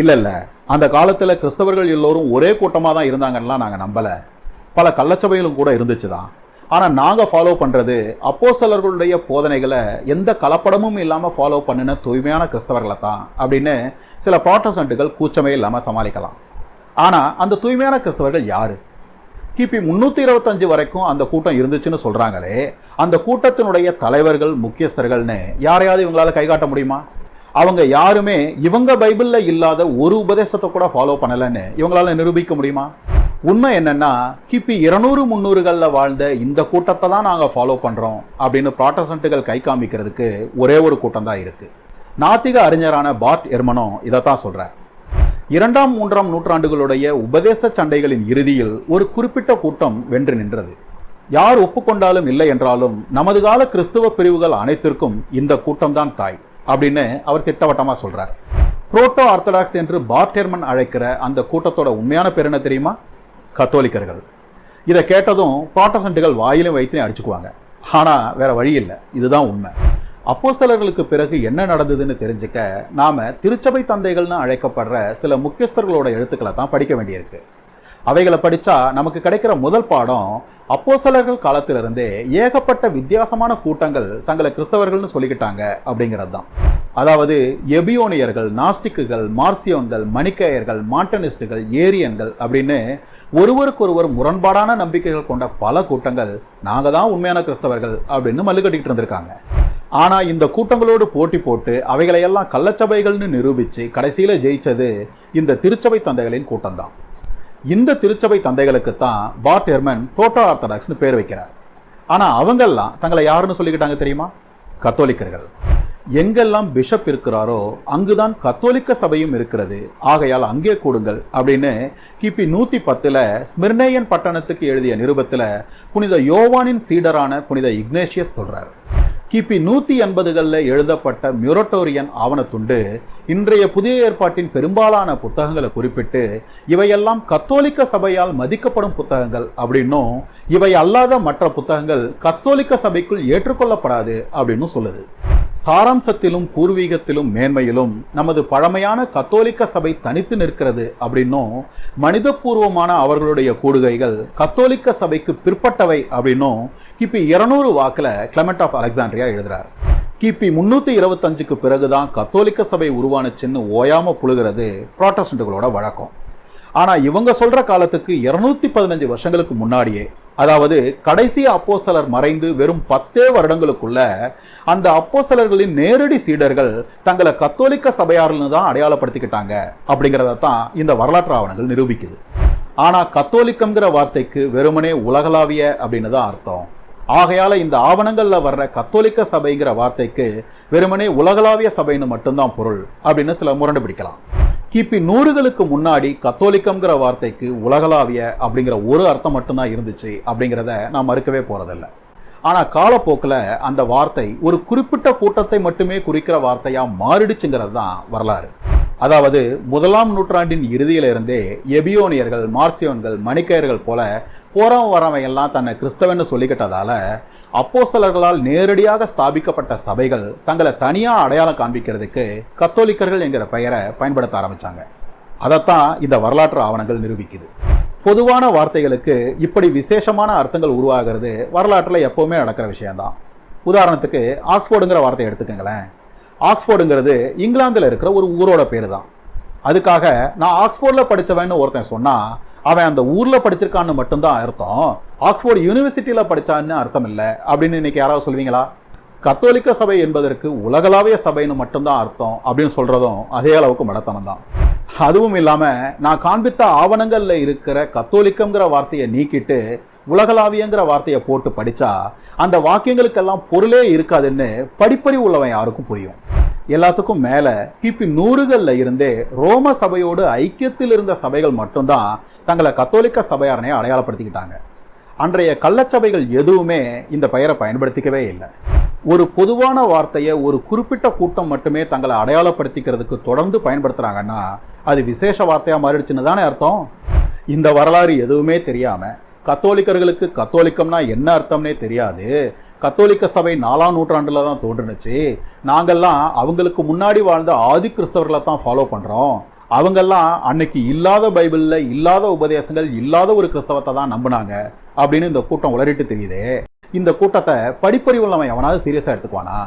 இல்லை இல்லை. அந்த காலத்தில் கிறிஸ்தவர்கள் எல்லோரும் ஒரே கூட்டமாக தான் இருந்தாங்கலாம் நாங்கள் நம்பல. பல கள்ளச்சபைகளும் கூட இருந்துச்சு தான் ஆனால் நாங்கள் ஃபாலோ பண்ணுறது அப்போ சிலர்களுடைய போதனைகளை எந்த கலப்படமும் இல்லாமல் ஃபாலோ பண்ணின தூய்மையான கிறிஸ்தவர்களை தான் அப்படின்னு சில ப்ராட்டஸ்டன்ட்டுகள் கூச்சமே இல்லாமல் சமாளிக்கலாம். ஆனால் அந்த தூய்மையான கிறிஸ்தவர்கள் யார்? கிபி முந்நூற்றி இருபத்தஞ்சு வரைக்கும் அந்த கூட்டம் இருந்துச்சுன்னு சொல்கிறாங்களே அந்த கூட்டத்தினுடைய தலைவர்கள் முக்கியஸ்தர்கள்னு யாரையாவது இவங்களால் கை காட்ட முடியுமா? அவங்க யாருமே இவங்க பைபிளில் இல்லாத ஒரு உபதேசத்தை கூட ஃபாலோ பண்ணலைன்னு இவங்களால நிரூபிக்க முடியுமா? உண்மை என்னன்னா கிபி இருநூறு முந்நூறுகளில் வாழ்ந்த இந்த கூட்டத்தை தான் நாங்கள் ஃபாலோ பண்ணுறோம் அப்படின்னு ப்ராட்டஸ்டன்ட்டுகள் கை காமிக்கிறதுக்கு ஒரே ஒரு கூட்டம் தான் இருக்குது நாத்திக அறிஞரான பாட் எர்மனோ இதைத்தான் சொல்கிறார் இரண்டாம் மூன்றாம் நூற்றாண்டுகளுடைய உபதேச சண்டைகளின் இறுதியில் ஒரு குறிப்பிட்ட கூட்டம் வென்று நின்றது. யார் ஒப்புக்கொண்டாலும் இல்லை என்றாலும் நமது கால கிறிஸ்துவ பிரிவுகள் அனைத்திற்கும் இந்த கூட்டம்தான் தாய். அப்படின்னு அவர் திட்டவட்டமாக சொல்கிறார் புரோட்டோ ஆர்த்தடாக்ஸ் என்று பார்டெர்மன் அழைக்கிற அந்த கூட்டத்தோட உண்மையான பேர் என்ன தெரியுமா? கத்தோலிக்கர்கள். இதை கேட்டதும் ப்ராட்டஸ்டன்ட்டுகள் வாயிலும் வைத்து அடிச்சுக்குவாங்க. ஆனால் வேற வழி இல்லை. இதுதான் உண்மை. அப்போ சிலர்களுக்கு பிறகு என்ன நடந்ததுன்னு தெரிஞ்சுக்க நாம திருச்சபை தந்தைகள்னு அழைக்கப்படுற சில முக்கியஸ்தர்களோட எழுத்துக்களை தான் படிக்க வேண்டியிருக்கு. அவைகளை படித்தா நமக்கு கிடைக்கிற முதல் பாடம் அப்போஸ்தலர்கள் காலத்திலிருந்தே ஏகப்பட்ட வித்தியாசமான கூட்டங்கள் தங்களை கிறிஸ்தவர்கள்னு சொல்லிக்கிட்டாங்க அப்படிங்கிறது தான் அதாவது எபியோனியர்கள் நாஸ்டிக்குகள் மார்சியோன்கள் மணிக்கேயர்கள் மாண்டனிஸ்டுகள் ஏரியன்கள் அப்படின்னு ஒருவருக்கொருவர் முரண்பாடான நம்பிக்கைகள் கொண்ட பல கூட்டங்கள் நாங்கள் தான் உண்மையான கிறிஸ்தவர்கள் அப்படின்னு மல்லுக்கட்டிக்கிட்டு இருந்திருக்காங்க. ஆனால் இந்த கூட்டங்களோடு போட்டி போட்டு அவைகளையெல்லாம் கள்ளச்சபைகள்னு நிரூபித்து கடைசியில் ஜெயித்தது இந்த திருச்சபை தந்தைகளின் கூட்டம்தான். இந்த திருச்சபை தந்தைகளுக்கு தான் பாட் எர்மன் புரோட்டோ ஆர்த்தடாக்ஸ்னு பேர் வைக்கிறார். ஆனா அவங்கெல்லாம் தங்களை யாருன்னு சொல்லிக்கிட்டாங்க தெரியுமா? கத்தோலிக்கர்கள். எங்கெல்லாம் பிஷப் இருக்கிறாரோ அங்குதான் கத்தோலிக்க சபையும் இருக்கிறது. ஆகையால் அங்கே கூடுங்கள் அப்படின்னு கிபி நூத்தி பத்துல ஸ்மிர்னேயன் பட்டணத்துக்கு எழுதிய நிருபத்துல புனித யோவானின் சீடரான புனித இக்னேஷியஸ் சொல்றார். கிபி நூத்தி எண்பதுகளில் எழுதப்பட்ட மியூரட்டோரியன் ஆவணத்துண்டு இன்றைய புதிய ஏற்பாட்டின் பெரும்பாலான புத்தகங்களை குறிப்பிட்டு இவையெல்லாம் கத்தோலிக்க சபையால் மதிக்கப்படும் புத்தகங்கள் அப்படின்னும் இவை அல்லாத மற்ற புத்தகங்கள் கத்தோலிக்க சபைக்குள் ஏற்றுக்கொள்ளப்படாது அப்படின்னு சொல்லுது. சாராம்சத்திலும் பூர்வீகத்திலும் மேன்மையிலும் நமது பழமையான கத்தோலிக்க சபை தனித்து நிற்கிறது அப்படின்னும் மனிதபூர்வமான அவர்களுடைய கூடுகைகள் கத்தோலிக்க சபைக்கு பிற்பட்டவை அப்படின்னும் கிபி இருநூறு வாக்கில் கிளமெண்ட் ஆஃப் அலெக்சாண்ட்ரியா எழுதுறார். கிபி முன்னூத்தி இருபத்தஞ்சுக்கு பிறகுதான் கத்தோலிக்க சபை உருவானுச்சுன்னு ஓயாம புழுகிறது ப்ராட்டஸ்டன்ட்டுகளோட வழக்கம். ஆனா இவங்க சொல்ற காலத்துக்கு இருநூத்தி பதினஞ்சு வருஷங்களுக்கு முன்னாடியே அதாவது கடைசி அப்போசலர் மறைந்து வெறும் பத்தே வருடங்களுக்குள்ள அந்த அப்போசலர்களின் நேரடி சீடர்கள் தங்களை கத்தோலிக்க சபையார்னு தான் அடையாளப்படுத்திக்கிட்டாங்க அப்படிங்கிறத தான் இந்த வரலாற்று ஆவணங்கள் நிரூபிக்குது. ஆனால் கத்தோலிக்கம்ங்கிற வார்த்தைக்கு வெறுமனே உலகளாவிய அப்படின்னு தான் அர்த்தம். ஆகையால இந்த ஆவணங்களில் வர்ற கத்தோலிக்க சபைங்கிற வார்த்தைக்கு வெறுமனே உலகளாவிய சபைன்னு மட்டும்தான் பொருள் அப்படின்னு சில முரண்டு பிடிக்கலாம். கிபி நூறுகளுக்கு முன்னாடி கத்தோலிக்கம்ங்கிற வார்த்தைக்கு உலகளாவிய அப்படிங்கிற ஒரு அர்த்தம் மட்டும்தான் இருந்துச்சு அப்படிங்கிறத நான் மறுக்கவே போகிறதில்ல ஆனா காலப்போக்கில் அந்த வார்த்தை ஒரு குறிப்பிட்ட கூட்டத்தை மட்டுமே குறிக்கிற வார்த்தையா மாறிடுச்சுங்கிறது தான் வரலாறு. அதாவது முதலாம் நூற்றாண்டின் இறுதியில இருந்தே எபியோனியர்கள் மார்சியோன்கள் மணிக்கயர்கள் போல போறவன் வரவன் எல்லாம் தன்னை கிறிஸ்தவன்னு சொல்லிக்கிட்டதால அப்போஸ்தலர்களால் நேரடியாக ஸ்தாபிக்கப்பட்ட சபைகள் தங்களை தனியா அடையாளம் காண்பிக்கிறதுக்கு கத்தோலிக்கர்கள் என்கிற பெயரை பயன்படுத்த ஆரம்பிச்சாங்க. அதைத்தான் இந்த வரலாற்று ஆவணங்கள் நிரூபிக்குது. பொதுவான வார்த்தைகளுக்கு இப்படி விசேஷமான அர்த்தங்கள் உருவாகிறது வரலாற்றில் எப்பவுமே நடக்கிற விஷயம்தான். உதாரணத்துக்கு ஆக்ஸ்போர்டுங்கிற வார்த்தையை எடுத்துக்கங்களேன். ஆக்ஸ்போர்டுங்கிறது இங்கிலாந்தில் இருக்கிற ஒரு ஊரோட பேர் தான் அதுக்காக நான் ஆக்ஸ்போர்டில் படித்தவன்னு ஒருத்தன் சொன்னால் அவன் அந்த ஊரில் படிச்சிருக்கான்னு மட்டும்தான் அர்த்தம். ஆக்ஸ்போர்டு யூனிவர்சிட்டியில் படிச்சான்னு அர்த்தம் இல்லை அப்படின்னு இன்னைக்கு யாராவது சொல்வீங்களா? கத்தோலிக்க சபை என்பதற்கு உலகளாவிய சபைன்னு மட்டும்தான் அர்த்தம் அப்படின்னு சொல்கிறதும் அதே அளவுக்கு மடத்தனம் தான் அதுவும் இல்லாமல் நான் காண்பித்த ஆவணங்களில் இருக்கிற கத்தோலிக்கங்கிற வார்த்தையை நீக்கிட்டு உலகளாவியங்கிற வார்த்தையை போட்டு படித்தா அந்த வாக்கியங்களுக்கெல்லாம் பொருளே இருக்காதுன்னு படிப்பறி உள்ளவன் யாருக்கும் புரியும். எல்லாத்துக்கும் மேல கிபி நூறுகள்ல இருந்தே ரோம சபையோடு ஐக்கியத்தில் இருந்த சபைகள் மட்டும்தான் தங்களை கத்தோலிக்க சபையாரனை அடையாளப்படுத்திக்கிட்டாங்க. அன்றைய கள்ளச்சபைகள் எதுவுமே இந்த பெயரை பயன்படுத்திக்கவே இல்லை. ஒரு பொதுவான வார்த்தையை ஒரு குறிப்பிட்ட கூட்டம் மட்டுமே தங்களை அடையாளப்படுத்திக்கிறதுக்கு தொடர்ந்து பயன்படுத்துறாங்கன்னா அது விசேஷ வார்த்தையா மாறிடுச்சுன்னு தானே அர்த்தம்? இந்த வரலாறு எதுவுமே தெரியாமல் கத்தோலிக்கர்களுக்கு கத்தோலிக்கம்னா என்ன அர்த்தம்னே தெரியாது. கத்தோலிக்க சபை நாலாம் நூற்றாண்டில் தான் தோன்றுனுச்சு. நாங்கள்லாம் அவங்களுக்கு முன்னாடி வாழ்ந்த ஆதி கிறிஸ்தவர்களை தான் ஃபாலோ பண்ணுறோம் அவங்கெல்லாம் அன்னைக்கு இல்லாத பைபிளில் இல்லாத உபதேசங்கள் இல்லாத ஒரு கிறிஸ்தவத்தை தான் நம்பினாங்க அப்படின்னு இந்த கூட்டம் உளறிட்டு தெரியுது. இந்த கூட்டத்தை படிப்பறிவுள்ளவன் எவனாவது சீரியஸாக எடுத்துக்குவானா?